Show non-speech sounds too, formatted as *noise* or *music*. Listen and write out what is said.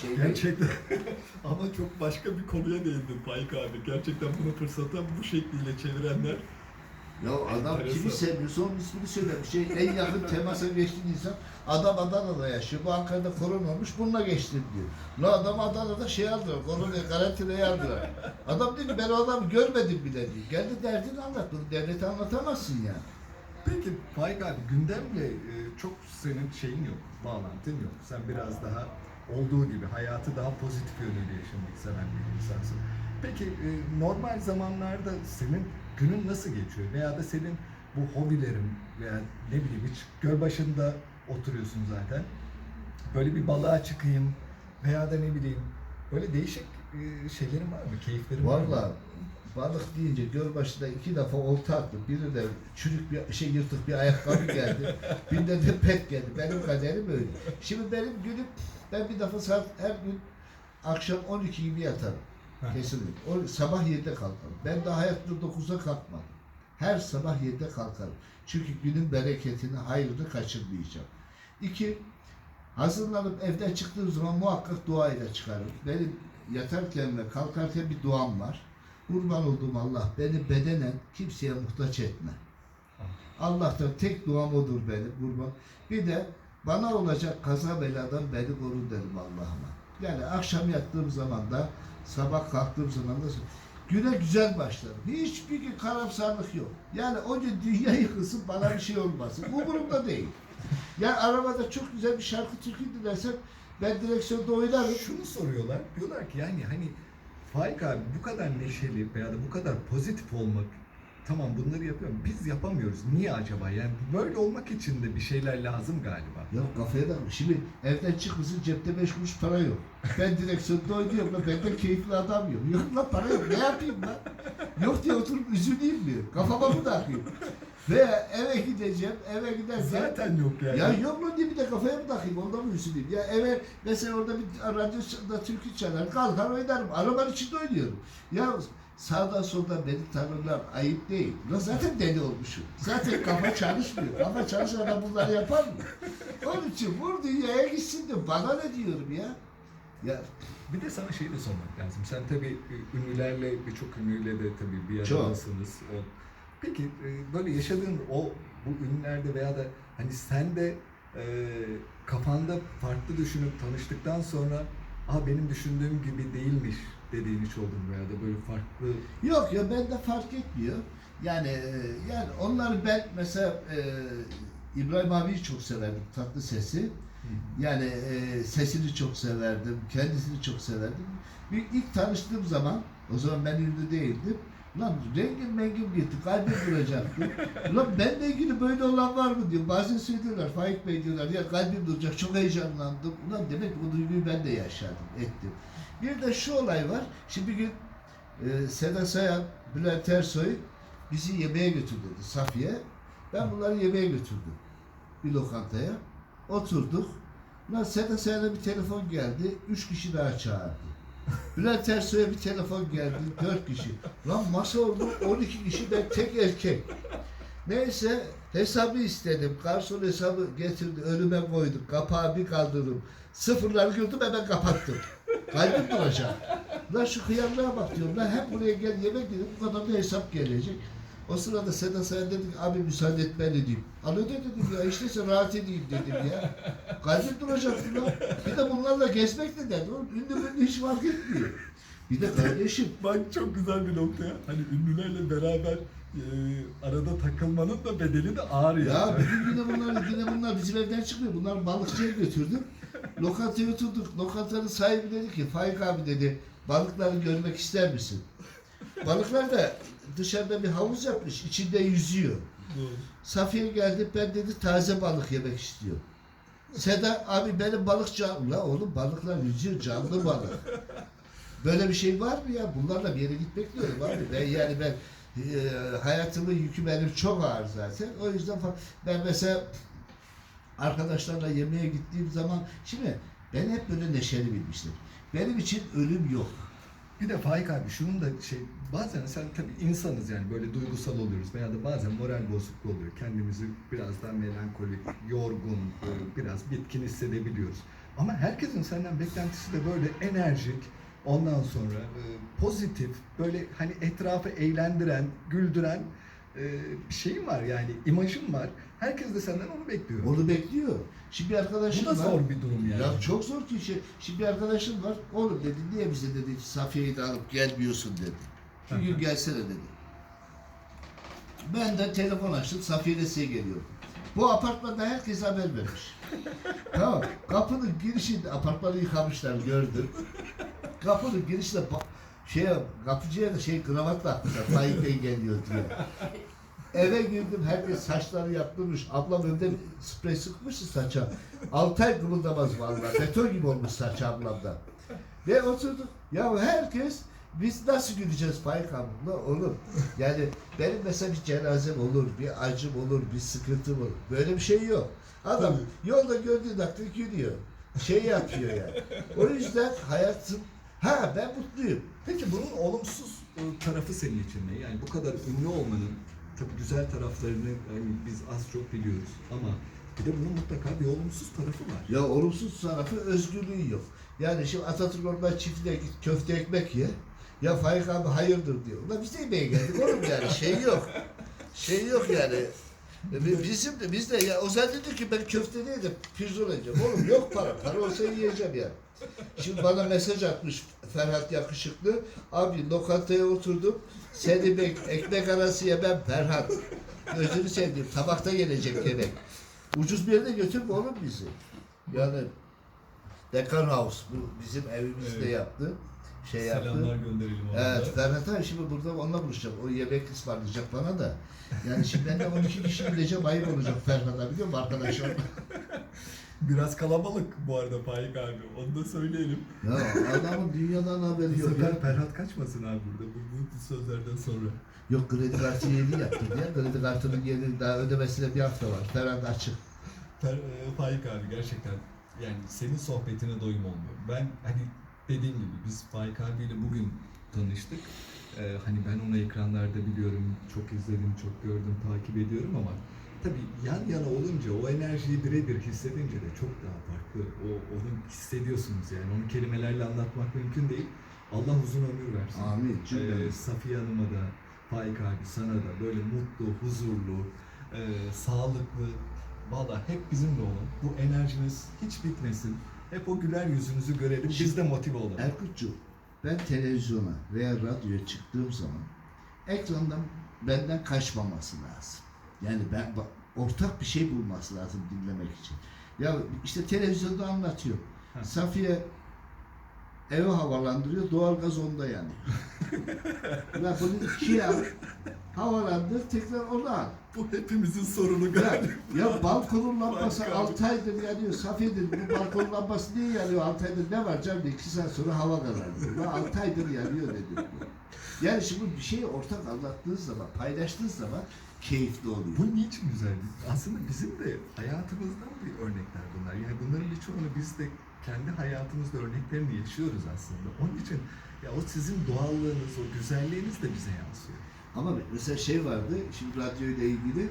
Şey, Gerçekten *laughs* ama çok başka bir konuya değindin Faik abi. Gerçekten bunu fırsata bu şekliyle çevirenler Ya adam kimi Enteresan. sevmiyorsa onun ismini söylemiş. Şey, en yakın temasa geçtiğin insan adam Adana'da yaşıyor. Bu Ankara'da korona olmuş bununla geçtim diyor. La adam Adana'da şey aldılar. Koronayı karantinaya aldılar. Adam diyor ki ben o adamı görmedim bile diyor. Geldi derdini anlat. Bunu devlete anlatamazsın yani. Peki Faik abi gündemle e, çok senin şeyin yok, bağlantın yok. Sen biraz daha olduğu gibi hayatı daha pozitif yönüyle yaşamak seven bir insansın. Peki e, normal zamanlarda senin günün nasıl geçiyor? Veya da senin bu hobilerin veya ne bileyim hiç göl başında oturuyorsun zaten. Böyle bir balığa çıkayım veya da ne bileyim böyle değişik e, şeylerin var mı? Keyiflerin var mı? Valla balık deyince Gölbaşı'da iki defa olta attım. Biri de çürük bir şey yırtık bir ayakkabı geldi. *laughs* Birinde de pet geldi. Benim kaderim öyle. Şimdi benim günüm ben bir defa saat her gün akşam 12 gibi yatarım. Kesinlikle. O, sabah 7'de kalkarım. Ben daha hayatta 9'da kalkmadım. Her sabah 7'de kalkarım. Çünkü günün bereketini, hayrını kaçırmayacağım. İki, hazırlanıp evden çıktığım zaman muhakkak dua ile çıkarım. Benim yatarken ve kalkarken bir duam var. Kurban olduğum Allah beni bedenen kimseye muhtaç etme. Allah'tan tek duam odur benim kurban. Bir de bana olacak kaza beladan beni koru derim Allah'ıma. Yani akşam yattığım zaman da sabah kalktığım zaman da güne güzel başlarım. Hiçbir gün karamsarlık yok. Yani o gün dünya yıkılsın bana bir şey olmasın. Umurumda değil. Yani arabada çok güzel bir şarkı türkü dinlersem ben direksiyonda oynarım. Şunu soruyorlar. Diyorlar ki yani hani Faik abi bu kadar neşeli veya da bu kadar pozitif olmak tamam bunları yapıyorum. Biz yapamıyoruz. Niye acaba? Yani böyle olmak için de bir şeyler lazım galiba. Ya kafaya da şimdi evden çıkmışsın cepte beş kuruş para yok. Ben direksiyonda oynuyorum lan benden keyifli adam yok. Yok lan para yok ne yapayım lan? Yok diye oturup üzüleyim mi? Kafama mı takayım? Veya eve gideceğim eve giderken Zaten yok yani. ya yok mu diye bir de kafaya mı takayım ondan mı üzüleyim? Ya eve mesela orada bir radyoda türkü çalar kalkar oynarım. Arabanın içinde oynuyorum. Ya sağdan soldan beni tanırlar ayıp değil. Lan zaten deli olmuşum. Zaten kafa çalışmıyor. Kafa çalışan adam bunları yapar mı? Onun için vur dünyaya gitsin de bana ne diyorum ya? Ya Bir de sana şey de sormak lazım. Sen tabii e, ünlülerle, birçok ünlüyle de tabii bir aradasınız. O... Peki e, böyle yaşadığın o bu ünlülerde veya da hani sen de e, kafanda farklı düşünüp tanıştıktan sonra Aa benim düşündüğüm gibi değilmiş dediğin hiç oldu mu veya da böyle farklı Yok ya bende fark etmiyor. Yani e, yani onları ben mesela e, İbrahim abiyi çok severdim tatlı sesi. Yani e, sesini çok severdim, kendisini çok severdim. Bir ilk tanıştığım zaman, o zaman ben ünlü değildim. Lan rengim mengim gitti, kalbim duracaktı. Lan benle ilgili böyle olan var mı diyor. Bazen söylüyorlar, Faik Bey diyorlar, ya kalbim duracak, çok heyecanlandım. Ulan demek ki bu duyguyu ben de yaşadım, ettim. Bir de şu olay var, şimdi bir gün e, Seda Sayan, Bülent Ersoy bizi yemeğe götürdü dedi, Safiye. Ben bunları yemeğe götürdüm bir lokantaya. Oturduk. Lan Seda Sayan'a bir telefon geldi. Üç kişi daha çağırdı. Bülent Ersoy'a bir telefon geldi. Dört kişi. Lan masa oldu 12 kişi ben tek erkek. Neyse hesabı istedim. Garson hesabı getirdi. Önüme koydu. Kapağı bir kaldırdım. Sıfırları gördüm hemen kapattım. Kalbim duracak. Lan şu kıyamlığa bak diyorum. Lan hep buraya gel yemek dedim. Bu kadar da hesap gelecek. O sırada Seda Sayan dedi ki abi müsaade etmeli diyeyim. Alo dedim ya işte sen rahat edeyim dedim ya. Kalbim duracaktı lan. Bir de bunlarla gezmek de derdi. Oğlum ünlü ünlü hiç fark etmiyor. Bir de kardeşim Bak çok güzel bir nokta ya. Hani ünlülerle beraber e, arada takılmanın da bedeli de ağır ya bir gün yine bunlar yine bunlar bizim evden çıkmıyor. Bunlar balıkçıya götürdüm. Lokantaya oturduk. Lokantanın sahibi dedi ki Faik abi dedi balıkları görmek ister misin? Balıklar da dışarıda bir havuz yapmış. içinde yüzüyor. Safiye geldi ben dedi taze balık yemek istiyor. Seda abi benim balık canlı. La oğlum balıklar yüzüyor canlı balık. *laughs* Böyle bir şey var mı ya? Bunlarla bir yere gitmek diyorum abi. Ben yani ben e, hayatımın yükü benim çok ağır zaten. O yüzden ben mesela arkadaşlarla yemeğe gittiğim zaman şimdi ben hep böyle neşeli bilmiştim. Benim için ölüm yok. Bir de Faik abi şunun da şey bazen sen tabii insanız yani böyle duygusal oluyoruz veya da bazen moral bozukluğu oluyor. Kendimizi biraz daha melankolik, yorgun, biraz bitkin hissedebiliyoruz. Ama herkesin senden beklentisi de böyle enerjik, ondan sonra e, pozitif, böyle hani etrafı eğlendiren, güldüren e, şeyin var yani imajın var. Herkes de senden onu bekliyor. Onu bekliyor. Şimdi bir arkadaşım Bu da var. zor bir durum yani. Ya çok zor ki şey. Şimdi bir arkadaşım var. Oğlum dedi niye bize dedi Safiye'yi de alıp gelmiyorsun dedi. Gün gelsene dedi. Ben de telefon açtım. Safiye de size geliyor. Bu apartmanda herkes haber vermiş. *laughs* tamam. Kapının girişinde apartmanı yıkamışlar gördüm. Kapının girişinde ba- şey kapıcıya da şey kravatla atmışlar. Faik Bey geliyor diye. Eve girdim herkes saçları yaptırmış. Ablam evde sprey sıkmış saça. Altı ay kımıldamaz vallahi. Beton gibi olmuş saç ablamda. Ve oturduk. Ya herkes biz nasıl gideceğiz Faik ablamla oğlum. Yani benim mesela bir cenazem olur, bir acım olur, bir sıkıntım olur. Böyle bir şey yok. Adam yolda gördüğü dakika gülüyor. Şey yapıyor yani. O yüzden hayatım Ha ben mutluyum. Peki bunun olumsuz e, tarafı senin için ne? Yani bu kadar ünlü olmanın tabii güzel taraflarını hani biz az çok biliyoruz ama bir de bunun mutlaka bir olumsuz tarafı var. Ya olumsuz tarafı özgürlüğü yok. Yani şimdi Atatürk oradan çiftliğe git köfte ekmek ye. Ya Faik abi hayırdır diyor. Ulan biz de yemeğe geldik oğlum yani şey yok. Şey yok yani. E, bi- Bizim de biz de ya o zaman dedi ki ben köfte değil de pirzola yiyeceğim. Oğlum yok para. Para olsa yiyeceğim ya. Şimdi bana mesaj atmış Ferhat yakışıklı. Abi lokantaya oturdum. Seni bek ekmek arası yemem Ferhat. Gözünü seveyim. Tabakta gelecek yemek. Ucuz bir yere götürme oğlum bizi. Yani Dekan House bu bizim evimizde yaptı. Şey yaptı. gönderelim Evet, Ferhat abi şimdi burada onunla buluşacak. O yemek ısmarlayacak bana da. Yani şimdi ben de 12 kişi gideceğim ayıp olacak Ferhat'a biliyor musun arkadaşlar? *laughs* Biraz kalabalık bu arada Faik abi. Onu da söyleyelim. ya adamın dünyadan haberi Bu yok sefer ya. Ferhat kaçmasın abi burada bu, bu sözlerden sonra. Yok kredi kartı yeni yaptı diye. Kredi kartının yeni daha ödemesine bir hafta var. Ferhat açık. Fer, e, Faik abi gerçekten yani senin sohbetine doyum olmuyor. Ben hani dediğim gibi biz Faik abiyle bugün tanıştık. Ee, hani ben onu ekranlarda biliyorum, çok izledim, çok gördüm, takip ediyorum ama tabii yan yana olunca o enerjiyi birebir hissedince de çok daha farklı. O onu hissediyorsunuz yani. Onu kelimelerle anlatmak mümkün değil. Allah uzun ömür versin. Amin. Ee. Safiye Hanım'a da, Faik abi sana da böyle mutlu, huzurlu, e, sağlıklı, valla hep bizimle olun. Bu enerjiniz hiç bitmesin. Hep o güler yüzünüzü görelim. Biz de motive olalım. Erkut'cum ben televizyona veya radyoya çıktığım zaman ekrandan benden kaçmaması lazım. Yani ben ortak bir şey bulması lazım dinlemek için. Ya işte televizyonda anlatıyor. Safiye evi havalandırıyor, doğalgaz onda yanıyor. ya *laughs* bunu ikiye al, havalandır, tekrar onu al. Bu hepimizin sorunu Ya, galiba. ya balkonun lambası Başka 6 aydır yanıyor. Safiye dedi bu balkonun lambası niye yanıyor 6 aydır ne var canım 2 saat sonra hava kararıyor. Ya 6 aydır yanıyor dedi. Yani şimdi bir şeyi ortak anlattığınız zaman, paylaştığınız zaman keyifli oluyor. Bu niçin güzel? Aslında bizim de hayatımızdan bir örnekler bunlar. Yani bunların birçoğunu biz de kendi hayatımızda örneklerini yaşıyoruz aslında. Onun için ya o sizin doğallığınız, o güzelliğiniz de bize yansıyor. Ama mesela şey vardı, şimdi radyo ile ilgili